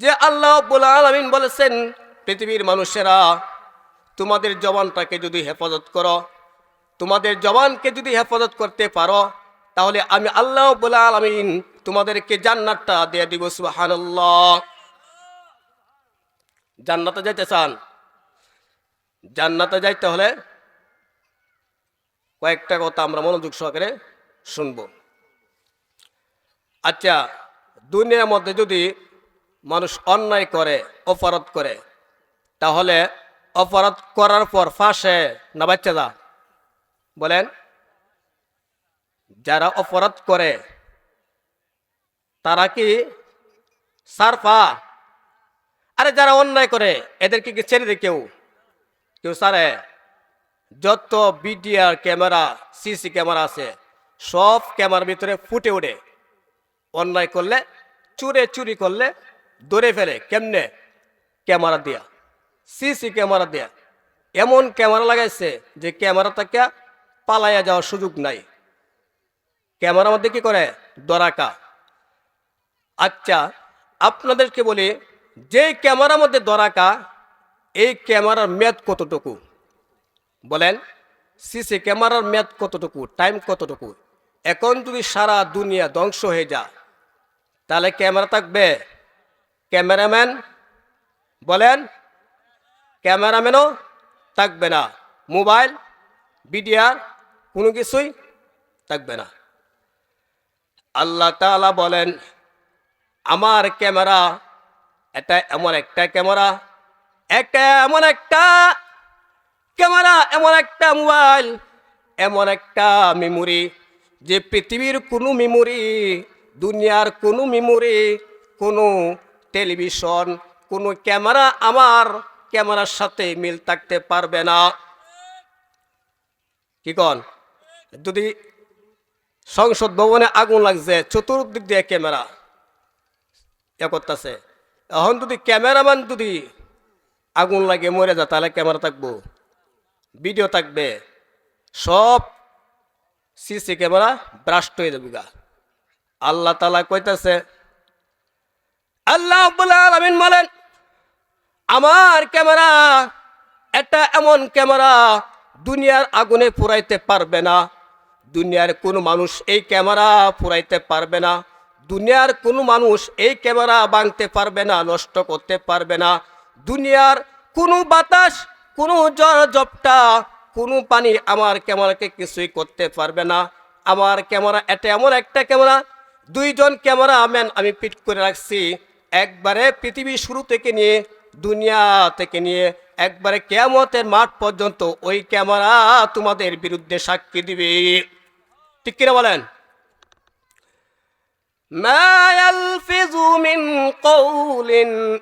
যে আল্লাহ আলমিন বলেছেন, পৃথিবীর মানুষেরা, তোমাদের জবানটাকে যদি হেফাজত করো, তোমাদের জবানকে যদি হেফাজত করতে পারো, তাহলে আমি আল্লাহ আলমিন তোমাদেরকে জান্নাতটা দিয়ে দিব, সুবহানাল্লাহ। জান্নাতে যাইতে চান? জান্নাতে যাইতে হলে কয়েকটা কথা আমরা মনোযোগ সহকারে শুনব। আচ্ছা দুনিয়ার মধ্যে যদি মানুষ অন্যায় করে, অপরাধ করে, তাহলে অপরাধ করার পর ফাঁসে না বাচ্চা যা। বলেন, যারা অপরাধ করে, তারা কি সারফা? আরে যারা অন্যায় করে, এদেরকে কি ছেড়ে দেয় কেউ? কেউ সারে? যত বিডিআর ক্যামেরা, সিসি ক্যামেরা আছে, সব ক্যামেরার ভিতরে ফুটে ওঠে। অন্যায় করলে, চুরে চুরি করলে ধরে ফেলে, কেমনে? ক্যামেরা দিয়া। সিসি ক্যামেরা দিয়া। এমন ক্যামেরা লাগাইছে যে ক্যামেরা থেকে পালাইয়া যাওয়ার সুযোগ নাই। ক্যামেরার মধ্যে কি করে? দরাকা। আচ্ছা আপনাদেরকে বলি, যে ক্যামেরার মধ্যে দরাকা, এই ক্যামেরার মেয়াদ কতটুকু? বলেন, সিসি ক্যামেরার মেয়াদ কতটুকু? টাইম কতটুকু? এখন যদি সারা দুনিয়া ধ্বংস হয়ে যায়, তাহলে ক্যামেরা থাকবে ক্যামেরাম্যান বলেন, ক্যামেরাম্যানও থাকবে না। মোবাইল, বিডিআর, কোনো কিছুই থাকবে না। আল্লাহ তাআলা বলেন, আমার ক্যামেরা এটা এমন একটা ক্যামেরা, একটা এমন একটা ক্যামেরা, এমন একটা মোবাইল, এমন একটা মেমোরি, যে পৃথিবীর কোনো মেমোরি, দুনিয়ার কোনো মেমোরি, কোনো টেলিভিশন, কোনো ক্যামেরা আমার ক্যামেরার সাথে মিল থাকতে পারবে না। কি কন? যদি সংসদ ভবনে আগুন লাগছে, চতুর্দিক দিয়ে ক্যামেরা এ এখন যদি ক্যামেরাম্যান যদি আগুন লাগে, মরে যা তাহলে ক্যামেরা থাকব, ভিডিও থাকবে, সব সিসি ক্যামেরা ব্রাস্ট হয়ে যাবে গা। আল্লাহ তালা কইতাছে আল্লাহ আলমিন বলেন, আমার ক্যামেরা একটা এমন ক্যামেরা দুনিয়ার আগুনে পুরাইতে পারবে না। দুনিয়ার কোনো মানুষ এই ক্যামেরা পুরাইতে পারবে না। দুনিয়ার কোনো মানুষ এই ক্যামেরা ভাঙতে পারবে না, নষ্ট করতে পারবে না। দুনিয়ার কোনো বাতাস, কোনো জ্বর জপটা, কোনো পানি আমার ক্যামেরাকে কিছুই করতে পারবে না। আমার ক্যামেরা এটা এমন একটা ক্যামেরা, দুইজন ক্যামেরাম্যান আমি পিট করে রাখছি একবারে পৃথিবী শুরু থেকে নিয়ে দুনিয়া থেকে নিয়ে একবারে কেয়ামতের মাঠ পর্যন্ত ওই ক্যামেরা তোমাদের বিরুদ্ধে সাক্ষী দিবে ঠিক কিনা বলেন ما يلفظ من قول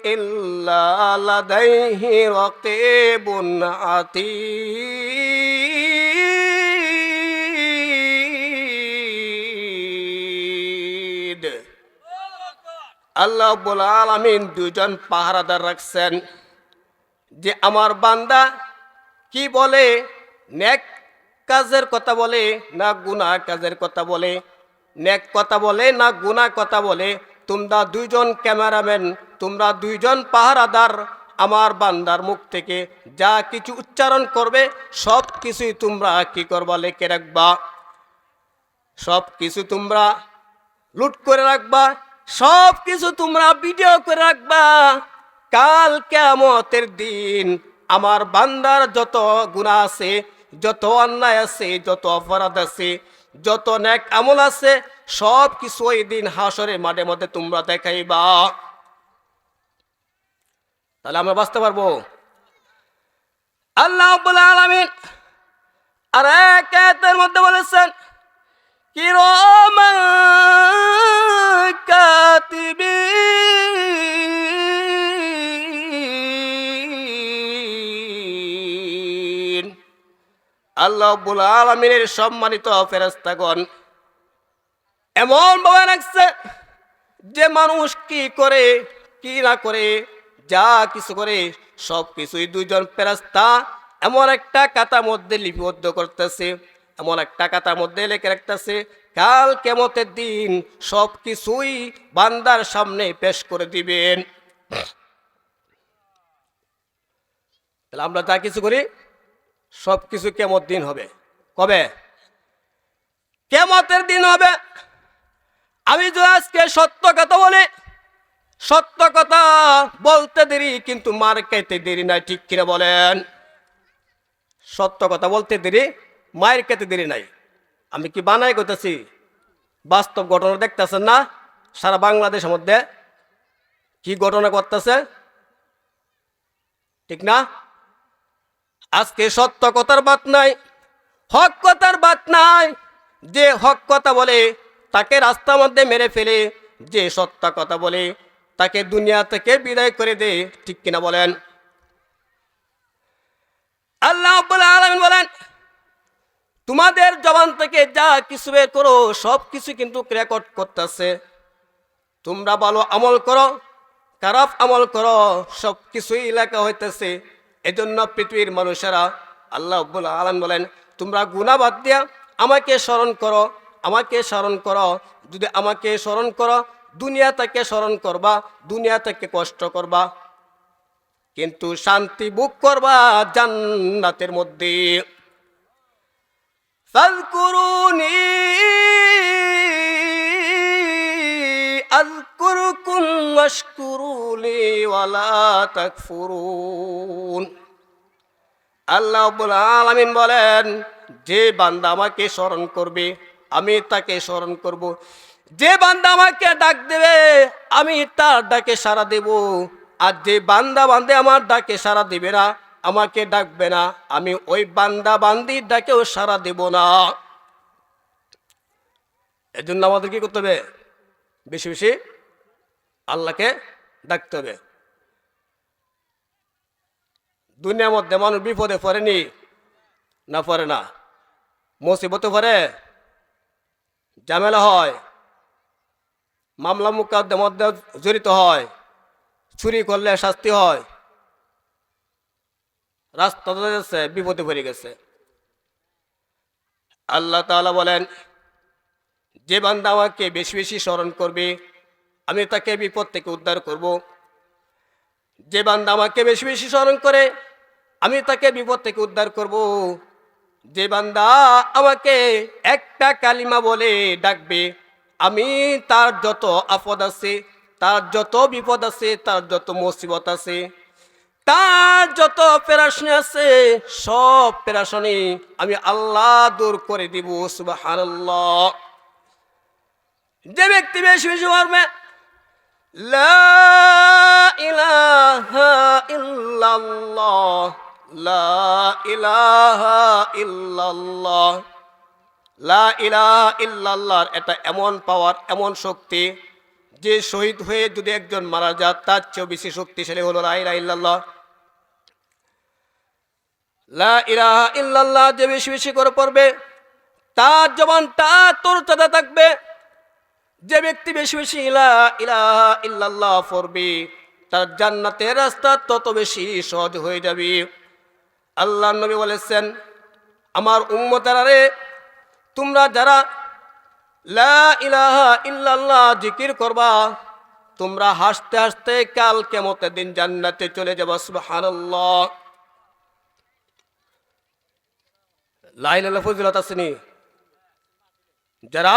إلا لديه رقيب عتيد আল্লাহ আলামিন দুজন পাহারাদার রাখছেন। যে আমার বান্দা কি বলে? নেক কাজের কথা বলে না গুনা কাজের কথা বলে? নেক কথা বলে না গুনা কথা বলে? তোমরা দুইজন ক্যামেরাম্যান, তোমরা দুইজন পাহারাদার, আমার বান্দার মুখ থেকে যা কিছু উচ্চারণ করবে, সব কিছুই তোমরা কি করবা, লেখে রাখবা। সব কিছু তোমরা লুট করে রাখবা সব কিছু তোমরা ভিডিও করে রাখবা। কাল কেমতের দিন আমার বান্দার যত গুণা আছে, যত অন্যায় আছে, যত অপরাধ আছে, যত নেক আমল আছে সব কিছু ওই দিন হাসরে মাঠে মধ্যে তোমরা দেখাইবা। তাহলে আমরা বাঁচতে পারব? আল্লাহ আলমিন আর এক মধ্যে বলেছেন, কিরমা আল্লাহ বুল আলমিনের সম্মানিত ফেরস্তাগণ এমন ভাবে রাখছে যে মানুষ কি করে, কি না করে, যা কিছু করে সব কিছুই দুইজন ফেরস্তা এমন একটা কাতার মধ্যে লিপিবদ্ধ করতেছে, এমন একটা কাতার মধ্যে লেখে রাখতেছে, কাল কেমতের দিন সব কিছুই বান্দার সামনে পেশ করে দিবেন। তাহলে আমরা যা কিছু করি সব কিছু কেমত দিন হবে। কবে? কেমতের দিন হবে। আমি যদি আজকে সত্য কথা বলি, সত্য কথা বলতে দেরি, কিন্তু মার খাইতে দেরি নাই, ঠিক কিনা বলেন? সত্য কথা বলতে দেরি, মায়ের খেতে দেরি নাই। আমি কি বানাই করতেছি? বাস্তব ঘটনা দেখতেছেন না? সারা বাংলাদেশের মধ্যে কি ঘটনা করতেছে ঠিক না? আজকে সত্য কথার বাত নাই, হক কথার বাত নাই। যে হক কথা বলে, তাকে রাস্তার মধ্যে মেরে ফেলে। যে সত্য কথা বলে, তাকে দুনিয়া থেকে বিদায় করে দে, ঠিক কিনা বলেন? আল্লাহ আলমিন বলেন, তোমাদের জবান থেকে যা কিছু বের করো, সব কিছু কিন্তু রেকর্ড করতেছে। তোমরা ভালো আমল করো, খারাপ আমল করো, সব কিছুই লেখা হইতেছে। এজন্য পৃথিবীর মানুষেরা আল্লাহ আব্বুল আলম বলেন, তোমরা গুণাবাদ দিয়া আমাকে স্মরণ করো, আমাকে স্মরণ করো। যদি আমাকে স্মরণ করো, দুনিয়া থেকে স্মরণ করবা, দুনিয়া থেকে কষ্ট করবা। কিন্তু শান্তি বুক করবা জান্নাতের মধ্যে। ফাজকুরুনি আলামিন বলেন, যে বান্দা আমাকে স্মরণ করবে, আমি তাকে স্মরণ করব। যে বান্দা আমাকে ডাক দেবে, আমি তার ডাকে সাড়া দেব। আর যে বান্দা বান্দে আমার ডাকে সাড়া দেবে না, আমাকে ডাকবে না। আমি ওই বান্দা বান্দির ডাকেও সাড়া দেব না। এজন্য আমাদের কি করতে হবে? বেশি বেশি আল্লাহকে ডাকতে হবে। দুনিয়ার মধ্যে মানুষ বিপদে পড়েনি না পড়ে না। মুসিবতে পড়ে, ঝামেলা হয়, মামলা মুকাদ্দের মধ্যে জড়িত হয়, চুরি করলে শাস্তি হয়। রাস্তা যাচ্ছে বিপদে পড়ে গেছে। আল্লাহ তাআলা বলেন, যে বান্দা আমাকে বেশি বেশি স্মরণ করবে আমি তাকে বিপদ থেকে উদ্ধার করব। যে বান্দা আমাকে বেশি বেশি স্মরণ করে, আমি তাকে বিপদ থেকে উদ্ধার করব। যে বান্দা আমাকে একটা কালিমা বলে ডাকবে, আমি তার যত আপদ আছে, তার যত বিপদ আছে, তার যত মুসিবত আছে, তার যত পেরাশনি আছে, সব পেরাশনি আমি আল্লাহ দূর করে দিব, সুবহানাল্লাহ। যে ব্যক্তি বেশি বেশি মারবে লা ইলাহা ইল্লাল্লাহ, লা ইলাহা ইল্লাল্লাহ। লা ইলাহা ইল্লাল্লাহর এটা এমন পাওয়ার, এমন শক্তি যে শহীদ হয়ে যদি একজন মারা যায়, তার চেয়েও বেশি শক্তিশালী হলো লা ইলাহা ইল্লাল্লাহ। লা ইলাহা ইল্লাল্লাহ যে বেশি বেশি করে পড়বে, তার জবানটা তোর তাদা থাকবে। যে ব্যক্তি বেশি বেশি ইলা, ইলাহা ইল্লাল্লাহ পড়বে, তার জান্নাতের রাস্তা তত বেশি সহজ হয়ে যাবে। আল্লাহ নবী বলেছেন, আমার উম্মতারে তোমরা যারা লা ইলাহা ইল্লাল্লাহ জিকির করবা, তোমরা হাসতে হাসতে কাল কেমতের দিন জান্নাতে চলে যাবা, সুবহানাল্লাহ। লা ইলাহা ফজিলত আসেনি যারা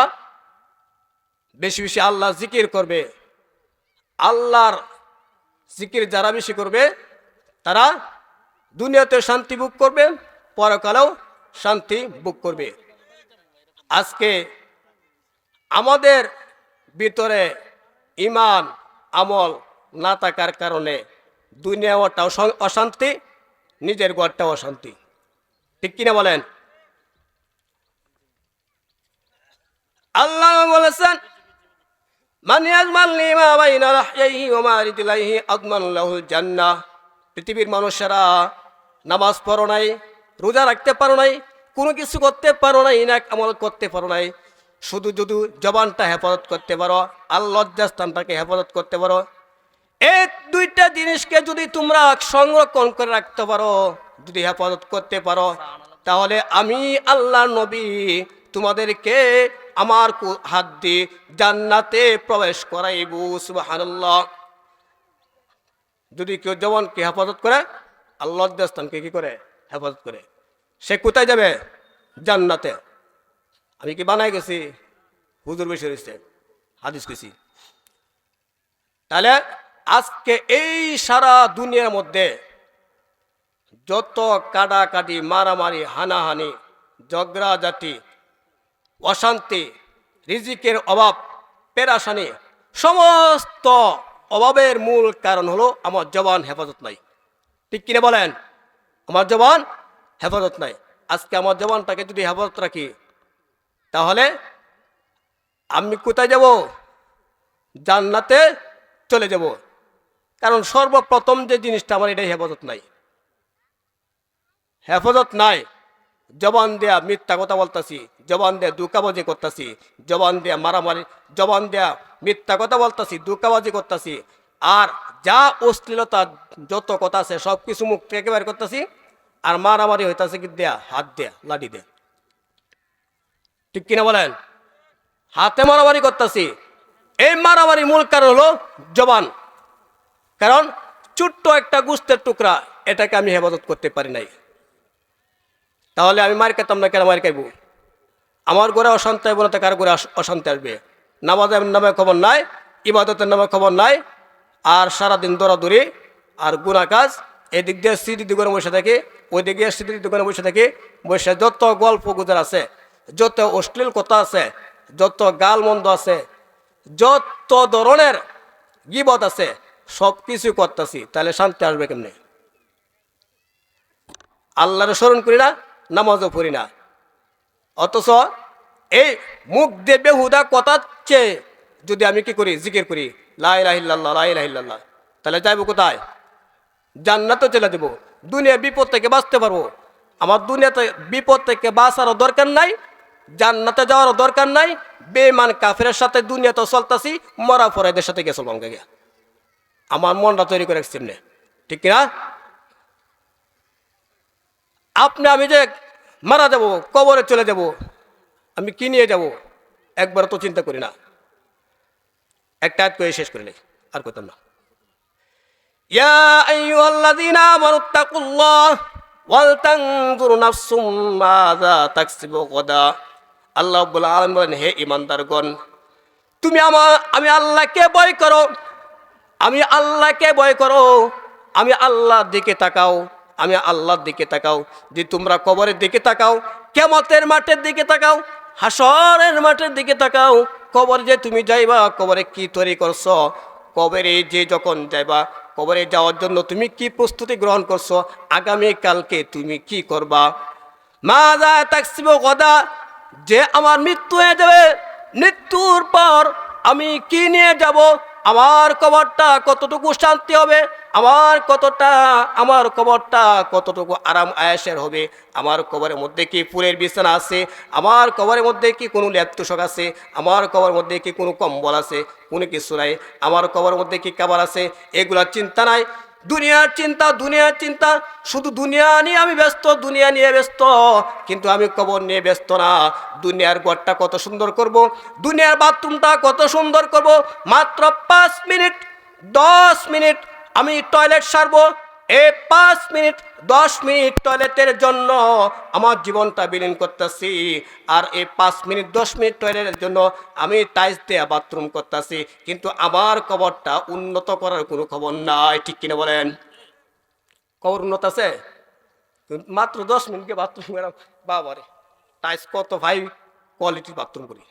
বেশি বেশি আল্লাহ জিকির করবে। আল্লাহর জিকির যারা বেশি করবে, তারা দুনিয়াতে শান্তি বুক করবে, পরকালেও শান্তি বুক করবে। আজকে আমাদের ভিতরে ইমান আমল না থাকার কারণে দুনিয়াটাও অশান্তি, নিজের ঘরটাও অশান্তি। ঠিক কিনা বলেন? আল্লাহ বলেছেন মান ইয়াজমান লিমা বাইনা রাহইহি ওয়া মা রিজলাইহি লাহুল জান্নাহ। পৃথিবীর মানুষেরা নামাজ পড়ো নাই, রোজা রাখতে পারো নাই, কোনো কিছু করতে পারো নাই না আমল করতে পারো নাই। শুধু যদি জবানটা হেফাজত করতে পারো, আর লজ্জাস্থানটাকে হেফাজত করতে পারো। এই দুইটা জিনিসকে যদি তোমরা সংরক্ষণ করে রাখতে পারো, যদি হেফাজত করতে পারো, তাহলে আমি আল্লাহ নবী তোমাদেরকে আমার হাত দিয়ে জান্নাতে প্রবেশ করাইব, সুবহানাল্লাহ। যদি কেউ জবানকে হেফাজত করে আল্লাহ স্থানকে কি করে? হেফাজত করে। সে কোথায় যাবে? জান্নাতে। আমি কি বানাই গেছি? হুজুর বেশি রয়েছে। হাদিস গেছি তাহলে আজকে এই সারা দুনিয়ার মধ্যে যত কাটাকাটি মারামারি, হানাহানি, ঝগড়াঝাটি অশান্তি, রিজিকের অভাব, পেরাশানি, সমস্ত অভাবের মূল কারণ হলো আমার জবান হেফাজত নাই। ঠিক কিনে বলেন? আমার জবান হেফাজত নাই। আজকে আমার জবানটাকে যদি হেফাজত রাখি, তাহলে আমি কোথায় যাব? জান্নাতে চলে যাব। কারণ সর্বপ্রথম যে জিনিসটা আমার, এটাই হেফাজত নাই। হেফাজত নাই। জবান দেয়া মিথ্যা কথা বলতাছি, জবান দেয়া দুকাবাজি করতাছি, জবান দেয়া মারামারি, জবান দেয়া মিথ্যা কথা বলতাছি দুকাবাজি করতাছি। আর যা অশ্লীলতা যত কথা আছে সব কিছু মুখ থেকে একেবারে করতেছি, আর মারামারি হইতাছে কি দেয়া? হাত দেয়া, লাঠি দেয়া। ঠিক কিনা বলেন? হাতে মারামারি করতেছি। এই মারামারি মূল কারণ হলো জবান। কারণ ছোট্ট একটা গুস্তের টুকরা, এটাকে আমি হেফাজত করতে পারি নাই। তাহলে আমি মার খেতাম না, কেন মার খাইব? আমার ঘরে অশান্তি হবে না তো কার অশ- অশান্তি আসবে? নামাজের নামে খবর নাই, ইবাদতের নামে খবর নাই, আর সারাদিন দৌড়াদৌড়ি, আর গুণা কাজ, এদিক দিয়ে স্মৃতি দোকানে বসে থাকে ওই দিক দিয়ে স্মৃতি দোকানে বসে থাকে, বসে যত গল্প গুজর আছে, যত অশ্লীল কথা আছে, যত গাল মন্দ আছে, যত ধরনের গিবত আছে সব কিছু করতেছি, তাহলে শান্তি আসবে কেমনে? আল্লাহর স্মরণ করি না নামাজও পড়ি না। অথচ এই মুখ দিয়ে বেহুদা কথা চেয়ে যদি আমি কি করি, জিকির করি লাইলাহিল্লাহ লাইলাহিল্লাহ তাহলে যাইব কোথায়? জান্নাতে চলে দেবো দুনিয়া বিপদ থেকে বাঁচতে পারব। আমার দুনিয়াতে বিপদ থেকে বাঁচারও দরকার নাই, জান্নাতে যাওয়ারও দরকার নাই বেমান কাফের সাথে দুনিয়াতে চলতাছি, মরা ফরাইদের সাথে গেছিল আমাকে গিয়া। আমার মনটা তৈরি করে এমনি। ঠিক কিনা? আপনি, আমি যে মারা যাব, কবরে চলে যাব, আমি কি নিয়ে যাব? একবার তো চিন্তা করি না। একটা আয়াত করে শেষ করে নেই, আর করতাম না। ইয়া ওয়াল আল্লাহ হে ঈমানদারগণ, তুমি আমার, আমি আল্লাহকে ভয় করো, আমি আল্লাহকে ভয় করো, আমি আল্লাহর দিকে তাকাও। আমি আল্লাহর দিকে তাকাও যে তোমরা কবরের দিকে তাকাও কেমতের মাঠের দিকে তাকাও, হাসরের মাঠের দিকে তাকাও, কবর যে তুমি যাইবা, কবরে কি তৈরি করছ, কবরে যে যখন যাইবা, কবরে যাওয়ার জন্য তুমি কি প্রস্তুতি গ্রহণ করছ আগামী কালকে তুমি কি করবা? মা যা তাকসিব গদা, যে আমার মৃত্যু হয়ে যাবে, মৃত্যুর পর আমি কি নিয়ে যাব আমার কবরটা কতটুকু শান্তি হবে? আমার কতটা, আমার কবরটা কতটুকু আরাম আয়াসের হবে? আমার কবরের মধ্যে কি ফুলের বিছানা আছে? আমার কবরের মধ্যে কি কোনো ল্যাপটুসক আছে? আমার কবরের মধ্যে কি কোনো কম্বল আছে? কোনো কিছু নাই। আমার কবরের মধ্যে কি কাবার আছে? এগুলার চিন্তা নাই। দুনিয়ার চিন্তা দুনিয়ার চিন্তা। শুধু দুনিয়া নিয়ে আমি ব্যস্ত, দুনিয়া নিয়ে ব্যস্ত। কিন্তু আমি কবর নিয়ে ব্যস্ত না। দুনিয়ার ঘরটা কত সুন্দর করব, দুনিয়ার বাথরুমটা কত সুন্দর করব। মাত্র পাঁচ মিনিট, দশ মিনিট আমি টয়লেট সারবো। এই পাঁচ মিনিট, দশ মিনিট টয়লেটের জন্য আমার জীবনটা বিলীন করতেছি। আর এই পাঁচ মিনিট, দশ মিনিট টয়লেটের জন্য আমি টাইলস দেয়া বাথরুম করতেছি। কিন্তু আমার কবরটা উন্নত করার কোনো খবর নাই, ঠিক কিনা বলেন? কবর উন্নত আছে? মাত্র দশ মিনিটকে বাথরুম বাবারে, টাইলস কত ভাই কোয়ালিটির বাথরুম করি।